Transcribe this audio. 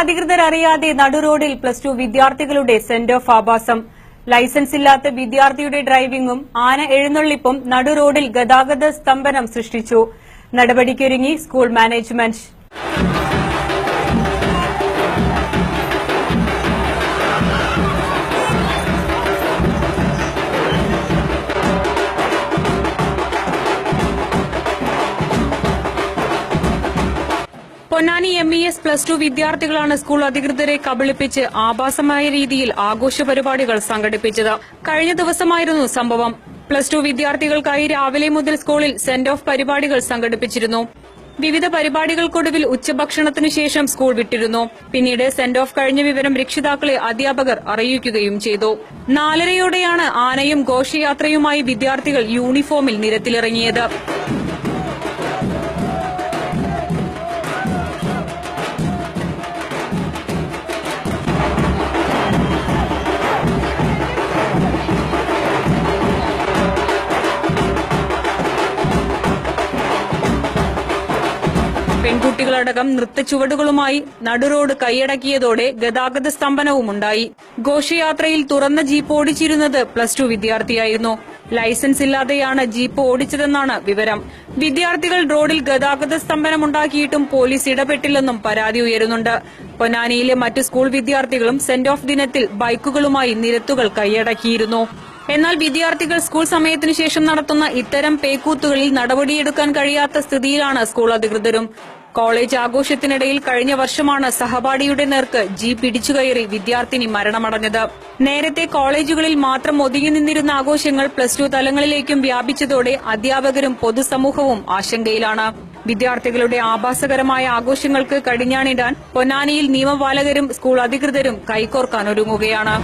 അധികൃതർ അറിയാതെ നടുറോഡിൽ പ്ലസ് ടു വിദ്യാർത്ഥികളുടെ സെന്റ് ഓഫ് ആഭാസം. ലൈസൻസ് ഇല്ലാത്ത വിദ്യാർത്ഥിയുടെ ഡ്രൈവിംഗും ആന എഴുന്നള്ളിപ്പും നടുറോഡിൽ ഗതാഗത സ്തംഭനം സൃഷ്ടിച്ചു. നടപടിക്കൊരുങ്ങി school management. Ponnani M E S plus two വിദ്യാർത്ഥികളാണ് സ്കൂൾ അധികൃതരെ കബളിപ്പിച്ച് ആഭാസമായ രീതിയിൽ ആഘോഷ പരിപാടികൾ സംഘടിപ്പിച്ചത്. കഴിഞ്ഞ ദിവസമായിരുന്നു സംഭവം. പ്ലസ് ടു വിദ്യാർത്ഥികൾക്കായി രാവിലെ മുതൽ സ്കൂളിൽ സെന്റ് ഓഫ് പരിപാടികൾ സംഘടിപ്പിച്ചിരുന്നു. വിവിധ പരിപാടികൾക്കൊടുവിൽ ഉച്ചഭക്ഷണത്തിനു ശേഷം സ്കൂൾ വിട്ടിരുന്നു. പിന്നീട് സെന്റ് ഓഫ് കഴിഞ്ഞ വിവരം രക്ഷിതാക്കളെ അധ്യാപകർ അറിയിക്കുകയും ചെയ്തു. നാലരയോടെയാണ് ആനയും ഘോഷയാത്രയുമായി വിദ്യാർത്ഥികൾ യൂണിഫോമിൽ നിരത്തിലിറങ്ങിയത്. പെൺകുട്ടികളടക്കം നൃത്തച്ചുവടുകളുമായി നടുറോഡ് കൈയടക്കിയതോടെ ഗതാഗത സ്തംഭനവുമുണ്ടായി. ഘോഷയാത്രയിൽ തുറന്ന ജീപ്പ് ഓടിച്ചിരുന്നത് പ്ലസ് ടു വിദ്യാർത്ഥിയായിരുന്നു. ലൈസൻസ് ഇല്ലാതെയാണ് ജീപ്പ് ഓടിച്ചതെന്നാണ് വിവരം. വിദ്യാർത്ഥികൾ റോഡിൽ ഗതാഗത സ്തംഭനമുണ്ടാക്കിയിട്ടും പോലീസ് ഇടപെട്ടില്ലെന്നും പരാതി ഉയരുന്നുണ്ട്. പൊനാനിയിലെ മറ്റ് സ്കൂൾ വിദ്യാർത്ഥികളും സെന്റ് ഓഫ് ദിനത്തിൽ ബൈക്കുകളുമായി നിരത്തുകൾ കൈയടക്കിയിരുന്നു. എന്നാൽ വിദ്യാർത്ഥികൾ സ്കൂൾ സമയത്തിനു ശേഷം നടത്തുന്ന ഇത്തരം പേക്കൂത്തുകളിൽ നടപടിയെടുക്കാൻ കഴിയാത്ത സ്ഥിതിയിലാണ് സ്കൂൾ അധികൃതരും. കോളേജ് ആഘോഷത്തിനിടയിൽ കഴിഞ്ഞ വർഷമാണ് സഹപാഠിയുടെ നേർക്ക് ജീ പിടിച്ചുകയറി വിദ്യാർത്ഥിനി മരണമടഞ്ഞത്. നേരത്തെ കോളേജുകളിൽ മാത്രം ഒതുങ്ങി നിന്നിരുന്ന ആഘോഷങ്ങൾ പ്ലസ് ടു തലങ്ങളിലേക്കും വ്യാപിച്ചതോടെ അധ്യാപകരും പൊതുസമൂഹവും ആശങ്കയിലാണ്. വിദ്യാർത്ഥികളുടെ ആഭാസകരമായ ആഘോഷങ്ങൾക്ക് കടിഞ്ഞാണിടാൻ പൊന്നാനിയിൽ നിയമപാലകരും സ്കൂൾ അധികൃതരും കൈകോർക്കാൻ കൈകോർക്കാനൊരുങ്ങുകയാണ്